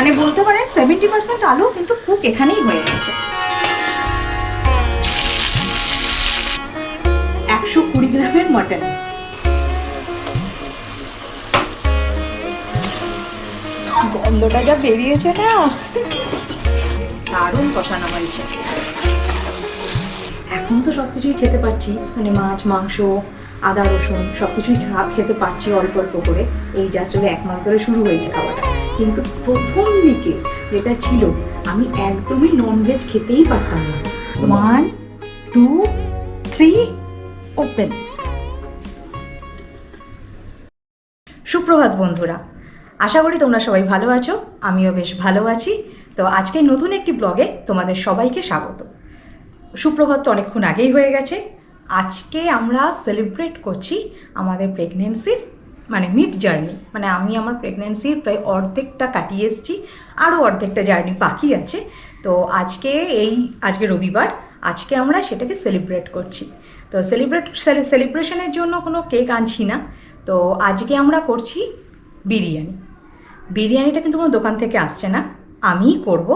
মানে বলতে পারেন সেভেন্টি পার্সেন্ট আলু কিন্তু কুক এখানেই হয়ে গেছে। একশো কুড়ি গ্রামের মটন। গন্ধটা যা বেরিয়েছে না। দারুণ কষানো হয়েছে। এখন তো সব কিছুই খেতে পাচ্ছি মানে মাছ, মাংস, আদা, রসুন সব কিছুই খেতে পাচ্ছি অল্প অল্প করে। এই জাস্ট এক মাস ধরে শুরু হয়েছে খাওয়াটা। কিন্তু প্রথম দিকে যেটা ছিল, আমি একদমই ননভেজ খেতেই পারতাম না। ওয়ান টু থ্রি ওপেন সুপ্রভাত বন্ধুরা, আশা করি তোমরা সবাই ভালো আছো, আমিও বেশ ভালো আছি। তো আজকে নতুন একটি ব্লগে তোমাদের সবাইকে স্বাগত। সুপ্রভাত তো অনেকক্ষণ আগেই হয়ে গেছে। আজকে আমরা সেলিব্রেট করছি আমাদের প্রেগনেন্সির মানে মিড জার্নি মানে আমি আমার প্রেগনেন্সির প্রায় অর্ধেকটা কাটিয়ে এসেছি আরও অর্ধেকটা জার্নি বাকি আছে। তো আজকে এই, আজকে রবিবার, আজকে আমরা সেটাকে সেলিব্রেট করছি। তো সেলিব্রেট সেলিব্রেশনের জন্য কোনো কেক আনছি না। তো আজকে আমরা করছি বিরিয়ানি। বিরিয়ানিটা কিন্তু কোনো দোকান থেকে আসছে না, আমিই করব।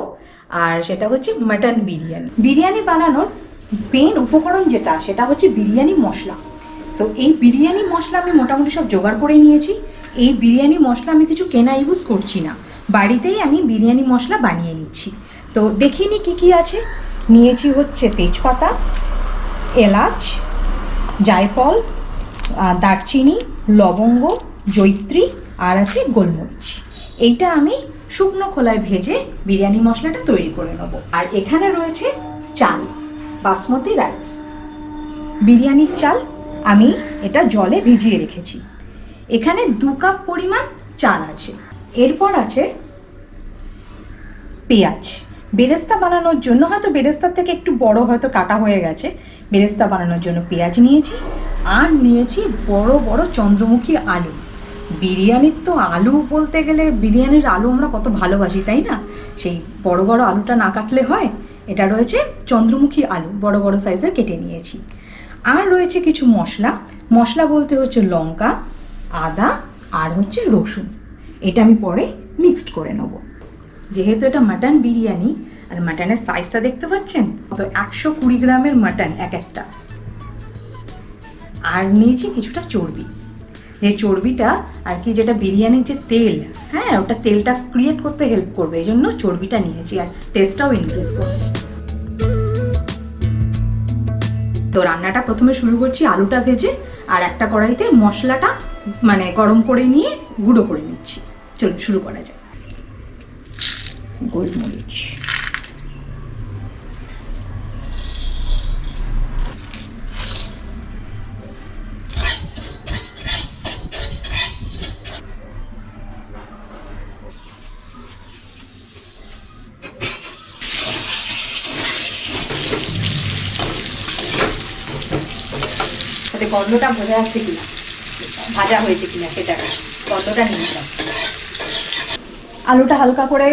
আর সেটা হচ্ছে মাটন বিরিয়ানি। বিরিয়ানি বানানোর মেন উপকরণ যেটা, সেটা হচ্ছে বিরিয়ানি মশলা। তো এই বিরিয়ানি মশলা আমি মোটামুটি সব জোগাড় করে নিয়েছি। এই বিরিয়ানি মশলা আমি কিছু কেনা ইউজ করছি না। বাড়িতেই আমি বিরিয়ানি মশলা বানিয়ে নিচ্ছি। তো দেখিনি কি কি আছে। নিয়েছি হচ্ছে তেজপাতা, এলাচ, জায়ফল দারচিনি, লবঙ্গ, জৈত্রী আর আছে গোলমরিচ। এইটা আমি শুকনো খোলায় ভেজে বিরিয়ানি মশলাটা তৈরি করে নেব। আর এখানে রয়েছে চাল, বাসমতি রাইস। বিরিয়ানির চাল আমি এটা জলে ভিজিয়ে রেখেছি। এখানে দু কাপ পরিমাণ চাল আছে। এরপর আছে পেঁয়াজ। বেরেস্তা বানানোর জন্য হয়তো বেরেস্তার থেকে একটু বড় হয়তো কাটা হয়ে গেছে। বেরেস্তা বানানোর জন্য পেঁয়াজ নিয়েছি আর নিয়েছি বড় বড় চন্দ্রমুখী আলু। বিরিয়ানির তো আলু বলতে গেলে বিরিয়ানির আলু আমরা কত ভালোবাসি, তাই না? সেই বড় বড় আলুটা না কাটলে হয়, এটা রয়েছে চন্দ্রমুখী আলু, বড় বড় সাইজের কেটে নিয়েছি। আর রয়েছে কিছু মশলা। মশলা বলতে হচ্ছে লঙ্কা, আদা আর হচ্ছে রসুন। এটা আমি পরে মিক্সড করে নেব। যেহেতু এটা মাটন বিরিয়ানি, আর মাটনের সাইজটা দেখতে পাচ্ছেন? তো একশো কুড়ি গ্রামের মাটন এক একটা। আর নিয়েছি কিছুটা চর্বি। যে চর্বিটা আর কি যেটা বিরিয়ানির যে তেল হ্যাঁ ওটা তেলটা ক্রিয়েট করতে হেল্প করবে। এই জন্য চর্বিটা নিয়েছি আর টেস্টটাও ইনক্রিজ করবে। তো রান্নাটা প্রথমে শুরু করছি আলুটা ভেজে, আর একটা কড়াইতে মশলাটা মানে গরম করে নিয়ে গুঁড়ো করে নিচ্ছি। চলুন শুরু করা যায় গোলমরিচ। গন্ধটা বোঝা যাচ্ছে কিনা? ভাজা হয়েছে কিনা সেটা গন্ধটা নিয়ে নিলাম। আলুটা হালকা করে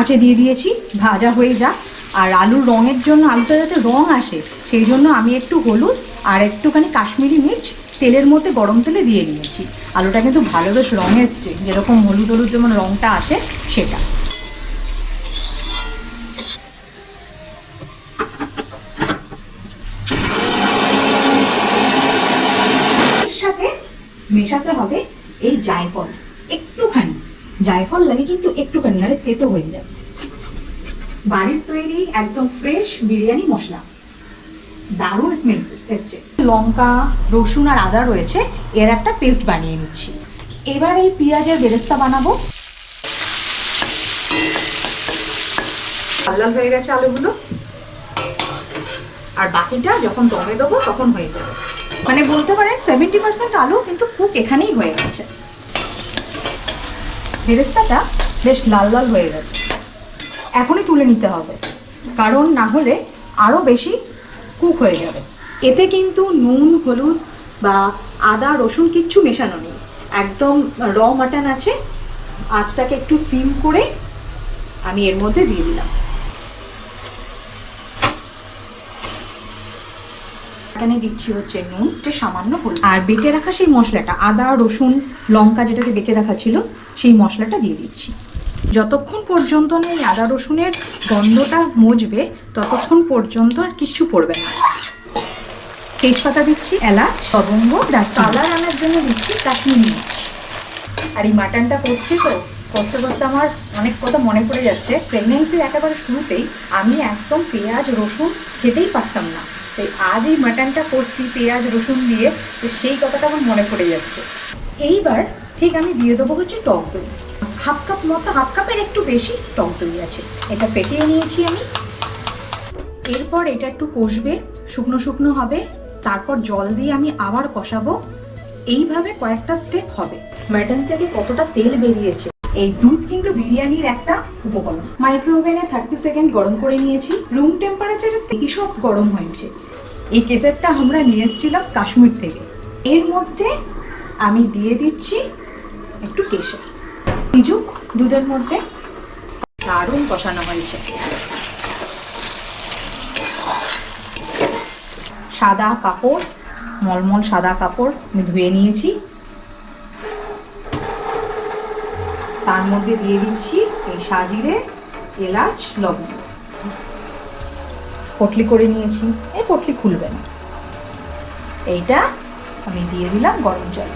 আঁচে দিয়ে দিয়েছি, ভাজা হয়ে যাক। আর আলুর রঙের জন্য, আলুটা যাতে রং আসে, সেই জন্য আমি একটু হলুদ আর একটুখানি কাশ্মীরি মির্চ তেলের মধ্যে গরম তেলে দিয়ে নিয়েছি। আলুটা কিন্তু ভালো বেশ রং এসছে, যেরকম হলুদ হলুদ যেমন রঙটা আসে, সেটা। মেশাতে হবে এই জায়ফল। একটুখানি। জায়ফল লাগে কিন্তু একটুখানি, নাহলে তেতো হয়ে যাবে। বাড়ির তৈরি একদম ফ্রেশ বিরিয়ানি মশলা। দারুণ স্মেল এসছে লঙ্কা, রসুন আর আদা রয়েছে, এর একটা পেস্ট বানিয়ে নিচ্ছি। এবার এই পেঁয়াজের বেরেস্তা বানাবো। লাল হয়ে গেছে আলুগুলো। আর বাকিটা যখন দমে দেবো, তখন হয়ে যাবে। মানে বলতে পারেন সেভেন্টি পার্সেন্ট আলু কিন্তু কুক এখানেই হয়ে গেছে। বেরেস্তাটা বেশ লাল লাল হয়ে গেছে। এখনই তুলে নিতে হবে। কারণ না হলে আরও বেশি কুক হয়ে যাবে। এতে কিন্তু নুন, হলুদ বা আদা, রসুন কিচ্ছু মেশানো নেই। একদম র মাটন আছে। আঁচটাকে একটু সিম করে আমি এর মধ্যে দিয়ে দিলাম। এখানে দিচ্ছি হচ্ছে নুন সামান্য হলুদ। আর বেটে রাখা সেই মশলাটা আদা রসুন লঙ্কা যেটাতে বেটে রাখা ছিল সেই মশলাটা দিয়ে দিচ্ছি। যতক্ষণ পর্যন্ত না এই আদা রসুনের গন্ধটা মজবে ততক্ষণ পর্যন্ত আর কিছু পড়বে না। তেজপাতা দিচ্ছি এলাচ লবঙ্গ কালার আনার জন্য দিচ্ছি কাশ্মীরি মির্চ। আর এই মাটনটা করছি তো করতে করতে আমার অনেক কথা মনে পড়ে যাচ্ছে। প্রেগনেন্সির একেবারে শুরুতেই আমি একদম পেঁয়াজ রসুন খেতেই পারতাম না। তাই আজ এই মাটনটা করছি পেঁয়াজ, রসুন দিয়ে, তো সেই কথাটা আমার মনে পড়ে যাচ্ছে। এইবার ঠিক আমি দিয়ে দেবো হচ্ছে টক দই। হাফ কাপ মতো, হাফ কাপের একটু বেশি টক দই আছে। এটা ফেটিয়ে নিয়েছি আমি। এরপর এটা একটু কষবে, শুকনো শুকনো হবে। তারপর জল দিয়ে আমি আবার কষাবো। এইভাবে কয়েকটা স্টেপ হবে। মাটন থেকে কতটা তেল বেরিয়েছে। এই দুধ কিন্তু বিরিয়ানির একটা উপকরণ। মাইক্রো ওভেনে থার্টি সেকেন্ড গরম করে নিয়েছি। রুম টেম্পারেচারে ঈষৎ গরম হয়েছে। এই কেসেরটা আমরা নিয়ে এসেছিলাম কাশ্মীর থেকে। এর মধ্যে আমি দিয়ে দিচ্ছি একটু কেশর। ইজুক দুধের মধ্যে দারুণ কষানো হয়েছে। সাদা কাপড়, মলমল সাদা কাপড় আমি ধুয়ে নিয়েছি। তার মধ্যে দিয়ে দিচ্ছি এই সাজিরে এলাচ, লবণ। পটলি করে নিয়েছি। এই পটলি খুলবে না। এইটা আমি দিয়ে দিলাম গরম জল।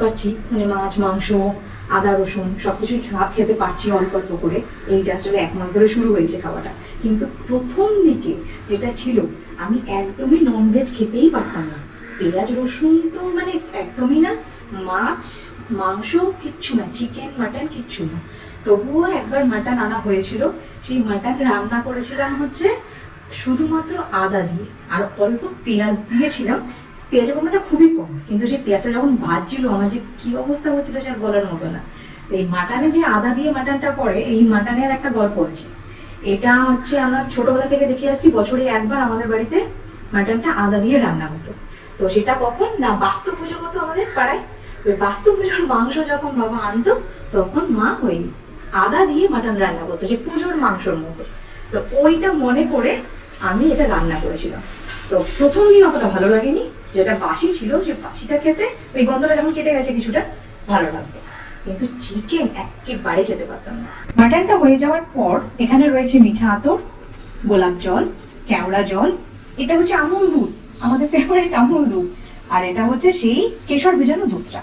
পারছি মানে মাছ, মাংস, আদা, রসুন সবকিছুই খা- খেতে পারছি অল্প অল্প করে। এই জাস্ট এক মাস ধরে শুরু হয়েছে খাওয়াটা। কিন্তু প্রথম দিকে যেটা ছিল, আমি একদমই ননভেজ খেতেই পারতাম না। পেঁয়াজ, রসুন তো মানে একদমই না, মাছ, মাংস কিচ্ছু না চিকেন মাটন কিচ্ছু না। তবুও একবার মাটন আনা হয়েছিল। সেই মাটন রান্না করেছিলাম হচ্ছে শুধুমাত্র আদা দিয়ে, আর অল্প পেঁয়াজ দিয়েছিলাম। পেঁয়াজের পরিমাণটা খুবই কম। কিন্তু সেই পেঁয়াজটা যখন ভাজছিল, আমার যে কি অবস্থা হচ্ছিল সে আর বলার মতো না। এই মাটনে যে আদা দিয়ে মাটনটা করে, এই মাটনের একটা গল্প আছে। এটা হচ্ছে আমরা ছোটবেলা থেকে দেখে আসছি, বছরে একবার আমাদের বাড়িতে মাটনটা আদা দিয়ে রান্না হতো। তো সেটা কখন না বাস্তু পুজো হতো আমাদের পাড়ায়? ওই বাস্তু পুজোর মাংস যখন বাবা আনতো, তখন মা ওই আদা দিয়ে মাটন রান্না করতো সে পুজোর মাংসর মতো। তো ওইটা মনে করে আমি এটা রান্না করেছিলাম। তো প্রথম দিন অতটা ভালো লাগেনি। যেটা বাসি ছিল সে বাসিটা খেতে ওই গন্ধটা যেমন কেটে গেছে কিছুটা ভালো লাগতো কিন্তু চিকেন একেবারে খেতে পারতাম না। মাটনটা হয়ে যাওয়ার পর এখানে রয়েছে মিঠা আতর গোলাপ জল কেওড়া জল এটা হচ্ছে আমুল দুধ আমাদের ফেভারিট আমুল দুধ। আর এটা হচ্ছে সেই কেশর ভেজানো দুধটা।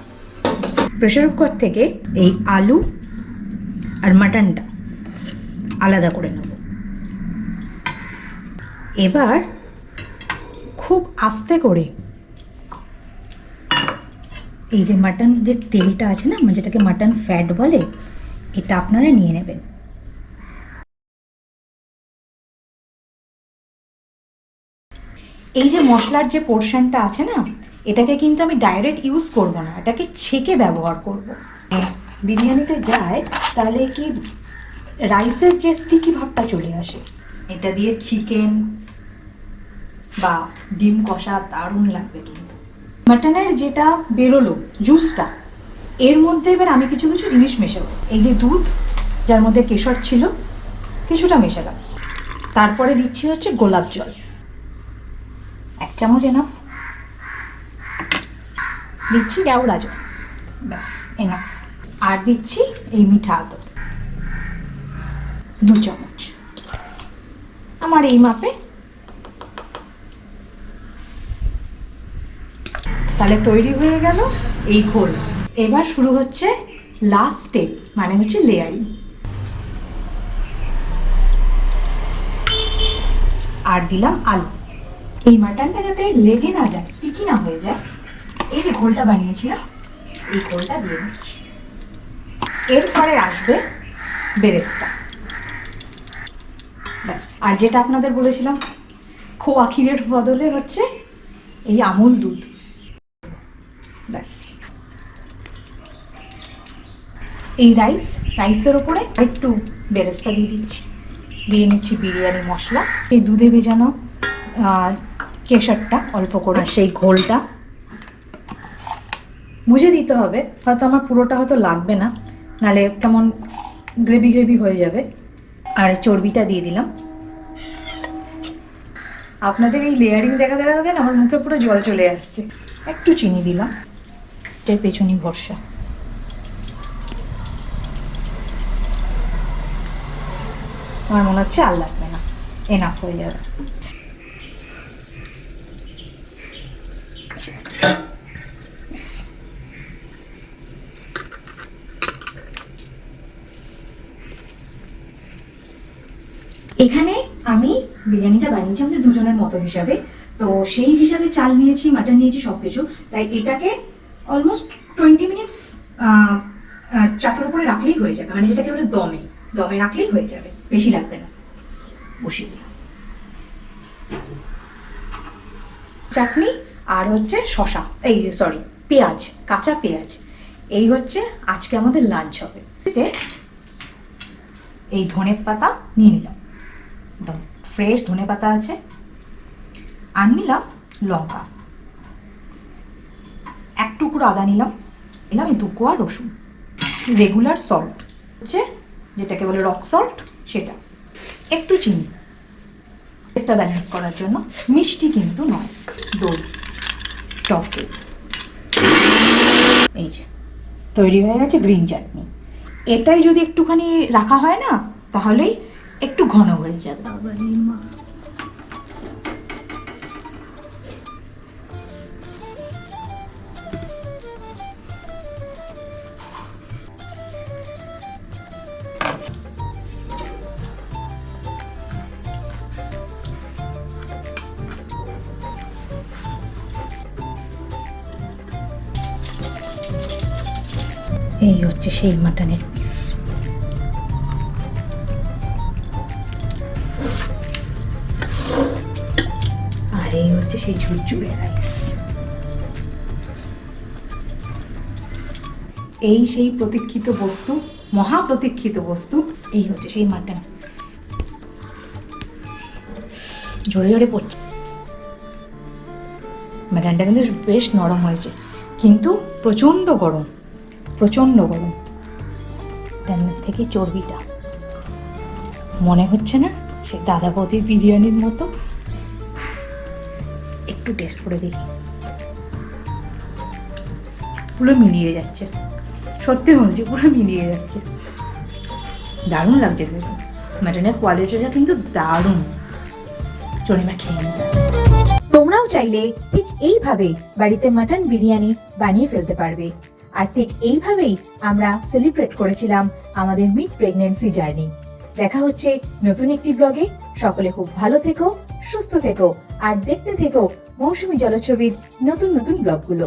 প্রেশার কুকার থেকে এই আলু আর মাটনটা আলাদা করে নেব। এবার খুব আস্তে করে। এই যে মাটন যে তেলটা আছে না মানে যেটাকে মাটন ফ্যাট বলে, এটা আপনারা নিয়ে নেবেন। এই যে মশলার যে পোর্শনটা আছে না, এটাকে কিন্তু আমি ডাইরেক্ট ইউজ করব না, এটাকে ছেঁকে ব্যবহার করব। বিরিয়ানিতে যায়, তাহলে কি রাইসের যে স্টিকি ভাবটা চলে আসে, এটা দিয়ে চিকেন বা ডিম কষা দারুণ লাগবে কিন্তু। মাটনের যেটা বেরোলো জুসটা এর মধ্যে এবার আমি কিছু কিছু জিনিস মেশাবো। এই যে দুধ, যার মধ্যে কেশর ছিল, কিছুটা মেশালাম। তারপরে দিচ্ছি হচ্ছে গোলাপ জল। এক চামচ এনাফ দিচ্ছি কেওড়া জল। ব্যাস এনাফ আর দিচ্ছি এই মিঠা আদর। দু চামচ। আমার এই মাপে তাহলে তৈরি হয়ে গেল এই ঘোল। এবার শুরু হচ্ছে লাস্ট স্টেপ মানে হচ্ছে লেয়ারিং আর দিলাম আলু। এই মাটনটা যাতে লেগে না যায় স্টিকি না হয়ে যায়, এই যে ঘোলটা বানিয়েছিলাম, এই ঘোলটা দিয়ে দিচ্ছি। এরপরে আসবে বেরেস্তা। ব্যাস। আর যেটা আপনাদের বলেছিলাম, খোয়া ক্ষীরের বদলে হচ্ছে এই আমুল দুধ। ব্যাস। এই রাইস রাইসের ওপরে একটু বেরেস্তা দিয়ে দিচ্ছি। দিয়ে নিচ্ছি বিরিয়ানি মশলা। এই দুধে ভেজানো কেশরটা অল্প করে। সেই ঘোলটা। বুঝে দিতে হবে, হয়তো আমার পুরোটা হয়তো লাগবে না। নালে কেমন গ্রেভি গ্রেভি হয়ে যাবে। আর চর্বিটা দিয়ে দিলাম। আপনাদের এই লেয়ারিং দেখাতে দেখাতে না, আমার মুখে পুরো জল চলে আসছে। একটু চিনি দিলাম। এটার পেছনই ভরসা। আমার মনে হচ্ছে আর লাগবে না। এনাফ হয়ে যাবে। এখানে আমি বিরিয়ানিটা বানিয়েছি আমাদের দুজনের মতো হিসাবে। তো সেই হিসাবে চাল নিয়েছি, মাটন নিয়েছি সব কিছু তাই এটাকে অলমোস্ট টোয়েন্টি মিনিটস চাটার উপরে রাখলেই হয়ে যাবে। মানে যেটাকে বলে দমে। দমে রাখলেই হয়ে যাবে। বেশি লাগবে না। বসিয়ে চাটনি আর হচ্ছে শশা এই সরি পেঁয়াজ, কাঁচা পেঁয়াজ। এই হচ্ছে আজকে আমাদের লাঞ্চ হবে। এই ধনে পাতা নিয়ে নিলাম। একদম ফ্রেশ ধনে পাতা আছে। আর নিলাম লঙ্কা। এক টুকরো আদা নিলাম। নিলাম এই দু কোয়া রসুন। রেগুলার সল্ট হচ্ছে যেটাকে বলে রক সল্ট সেটা। একটু চিনি। টেস্টটা ব্যালেন্স করার জন্য। মিষ্টি কিন্তু নয়। দই। টক এই যে, তৈরি হয়ে গেছে গ্রিন চাটনি এটাই যদি একটুখানি রাখা হয় না, তাহলেই একটু ঘন হয়ে যাবে। এই হচ্ছে সেই মাটনের পিস আর এই হচ্ছে সেই ঝুরঝুরে রাইস এই সেই প্রতীক্ষিত বস্তু মহা প্রতীক্ষিত বস্তু, এই হচ্ছে সেই মাটন। জোরে জোরে পড়ছে। মাটনটা কিন্তু বেশ নরম হয়েছে, কিন্তু প্রচণ্ড গরম। প্রচণ্ড গরম। ডান্নার থেকে চর্বিটা। মনে হচ্ছে না সে দাদা বৌদির বিরিয়ানির মতো? একটু টেস্ট করে দেখি। পুরো মিলিয়ে যাচ্ছে। সত্যি বলছি, পুরো মিলিয়ে যাচ্ছে। দারুণ লাগছে কিন্তু মাটনের কোয়ালিটিটা কিন্তু দারুণ। এবার খেয়ে নিই। তোমরাও চাইলে ঠিক এইভাবে বাড়িতে মাটন বিরিয়ানি বানিয়ে ফেলতে পারবে। আর ঠিক এইভাবেই আমরা সেলিব্রেট করেছিলাম আমাদের মিড প্রেগনেন্সি জার্নি দেখা হচ্ছে নতুন একটি ব্লগে সকলে খুব ভালো থেকো, সুস্থ থেকো, আর দেখতে থেকো মৌসুমী জলছবির নতুন নতুন ব্লগগুলো